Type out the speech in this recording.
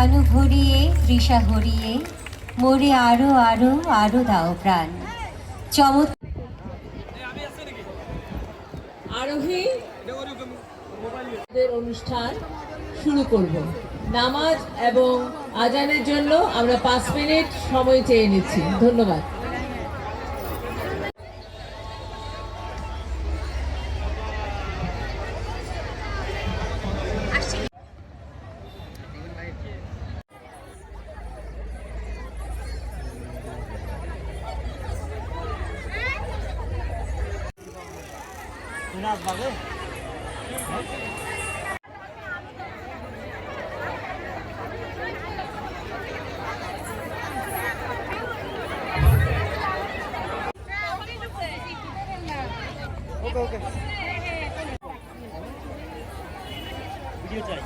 নয়ন ভরিয়ে, তৃষা হরিয়ে মরে আরও আরও আরও দাও প্রাণ। চমৎকার আরোহী অনুষ্ঠান শুরু করব। নামাজ এবং আজানের জন্য আমরা পাঁচ মিনিট সময় চেয়ে নিচ্ছি। ধন্যবাদ। ওকে ওকে ভিডিও চাই।